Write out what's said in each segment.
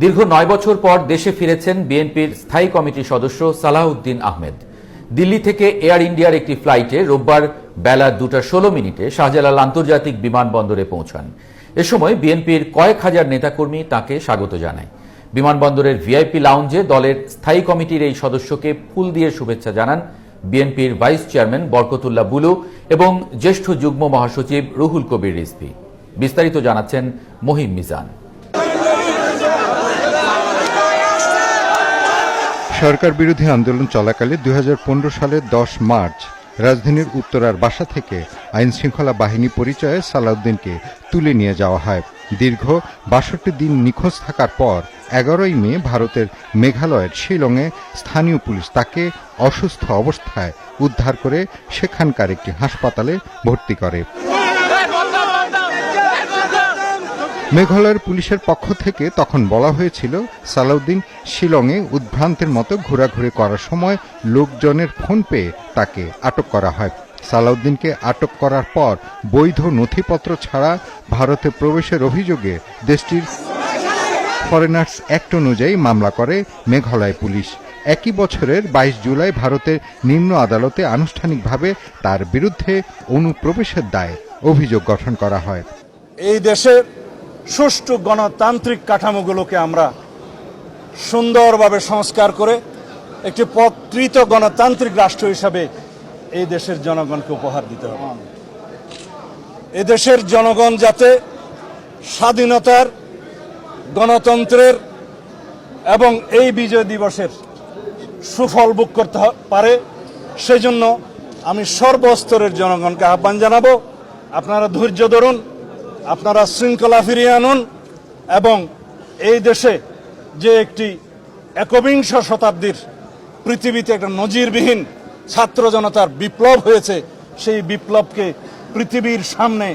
দীর্ঘ নয় বছর পর দেশে ফিরেছেন বিএনপির স্থায়ী কমিটির সদস্য সালাহউদ্দিন আহমেদ। দিল্লি থেকে এয়ার ইন্ডিয়ার একটি ফ্লাইটে রোববার বেলা দুটা ষোলো মিনিটে শাহজালাল আন্তর্জাতিক বিমানবন্দরে পৌঁছান। এ সময় বিএনপির কয়েক হাজার নেতাকর্মী তাকে স্বাগত জানায়। বিমানবন্দরের ভিআইপি লাউঞ্জে দলের স্থায়ী কমিটির এই সদস্যকে ফুল দিয়ে শুভেচ্ছা জানান বিএনপির ভাইস চেয়ারম্যান বরকতুল্লাহ বুলু এবং জ্যেষ্ঠ যুগ্ম মহাসচিব রুহুল কবির রিজভী। বিস্তারিত জানাচ্ছেন মহিম মিজান। সরকার বিরোধী আন্দোলন চলাকালে দু হাজার পনেরো সালের দশ মার্চ রাজধানীর উত্তরার বাসা থেকে আইন শৃঙ্খলা বাহিনী পরিচয়ে সালাউদ্দিনকে তুলে নিয়ে যাওয়া হয়। দীর্ঘ বাষট্টি দিন নিখোঁজ থাকার পর এগারোই মে ভারতের মেঘালয়ের শিলংয়ে স্থানীয় পুলিশ তাকে অসুস্থ অবস্থায় উদ্ধার করে সেখানকার একটি হাসপাতালে ভর্তি করে। মেঘালয়ের পুলিশের পক্ষ থেকে তখন বলা হয়েছিল, সালাউদ্দিন শিলংয়ে উদ্ভ্রান্তের মতো ঘোরাঘুরি করার সময় লোকজনের ফোন পেয়ে তাকে আটক করা হয়। সালাউদ্দিনকে আটক করার পর বৈধ নথিপত্র ছাড়া ভারতে প্রবেশের অভিযোগে দেশটির ফরেনার্স অ্যাক্ট অনুযায়ী মামলা করে মেঘালয় পুলিশ। একই বছরের বাইশ জুলাই ভারতের নিম্ন আদালতে আনুষ্ঠানিকভাবে তার বিরুদ্ধে অনুপ্রবেশের দায়ে অভিযোগ গঠন করা হয়। এই দেশের সুষ্ঠু গণতান্ত্রিক কাঠামোগুলোকে আমরা সুন্দরভাবে সংস্কার করে একটি প্রকৃত গণতান্ত্রিক রাষ্ট্র হিসাবে এই দেশের জনগণকে উপহার দিতে হবে। দেশের জনগণ যাতে স্বাধীনতার, গণতন্ত্রের এবং এই বিজয় দিবসের সুফল ভোগ করতে পারে, সেজন্য আমি সর্বস্তরের জনগণকে আহ্বান জানাব। আপনারা ধৈর্য ধরুন। আপনারা শৃঙ্খলা ফিরিয়ে আনুন এবং এই দেশে যে একটি একবিংশ শতাব্দীর পৃথিবীতে একটা নজিরবিহীন ছাত্র জনতার বিপ্লব হয়েছে, সেই বিপ্লবকে পৃথিবীর সামনে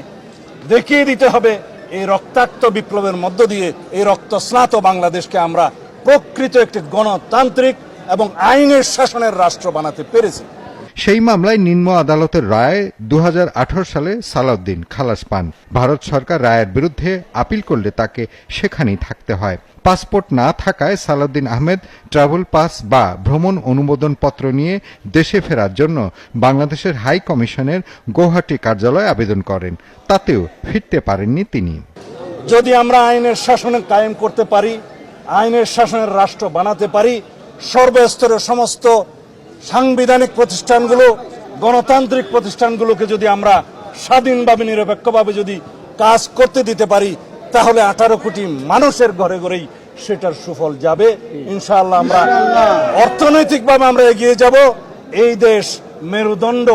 দেখিয়ে দিতে হবে এই রক্তাক্ত বিপ্লবের মধ্য দিয়ে, এই রক্তস্নাত বাংলাদেশকে আমরা প্রকৃত একটি গণতান্ত্রিক এবং আইনের শাসনের রাষ্ট্র বানাতে পেরেছি। সেই মামলায় নিম্ন আদালতের রায় দু হাজার আঠারো সালে সালাউদ্দিন খালাস পান। ভারত সরকার রায়ের বিরুদ্ধে আপিল করলে তাকে সেখানেই থাকতে হয়। পাসপোর্ট না থাকায় সালাউদ্দিন আহমেদ ট্রাভেল পাস বা ভ্রমণ অনুমোদন পত্র নিয়ে দেশে ফেরার জন্য বাংলাদেশের হাই কমিশনের গৌহাটি কার্যালয়ে আবেদন করেন। তাতেও ফিরতে পারেননি তিনি। যদি আমরা আইনের শাসনে কায়েম করতে পারি, আইনের শাসনের রাষ্ট্র বানাতে পারি, সর্বস্তরের সমস্ত সাংবিধানিক প্রতিষ্ঠানগুলো, গণতান্ত্রিক প্রতিষ্ঠানগুলোকে যদি আমরা স্বাধীনভাবে, নিরপেক্ষভাবে যদি কাজ করতে দিতে পারি, তাহলে আঠারো কোটি মানুষের ঘরে ঘরেই সেটার সুফল যাবে। ইনশাআল্লাহ আমরা অর্থনৈতিকভাবে আমরা এগিয়ে যাব। এই দেশ মেরুদণ্ড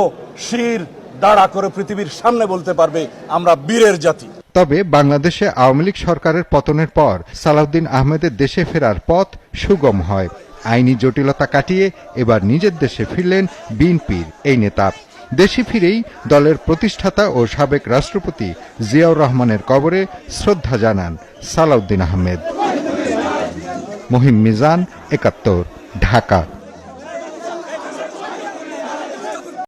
শির দাঁড়া করে পৃথিবীর সামনে বলতে পারবে, আমরা বীরের জাতি। তবে বাংলাদেশে আওয়ামী লীগ সরকারের পতনের পর সালাউদ্দিন আহমেদের দেশে ফেরার পথ সুগম হয়। আইনি জটিলতা কাটিয়ে এবার নিজের দেশে ফিরলেন বিএনপির এই নেতা। দেশে ফিরেই দলের প্রতিষ্ঠাতা ও সাবেক রাষ্ট্রপতি জিয়াউর রহমানের কবরে শ্রদ্ধা জানান সালাউদ্দিন আহমেদ। মহিম মিজান, একাত্তর, ঢাকা।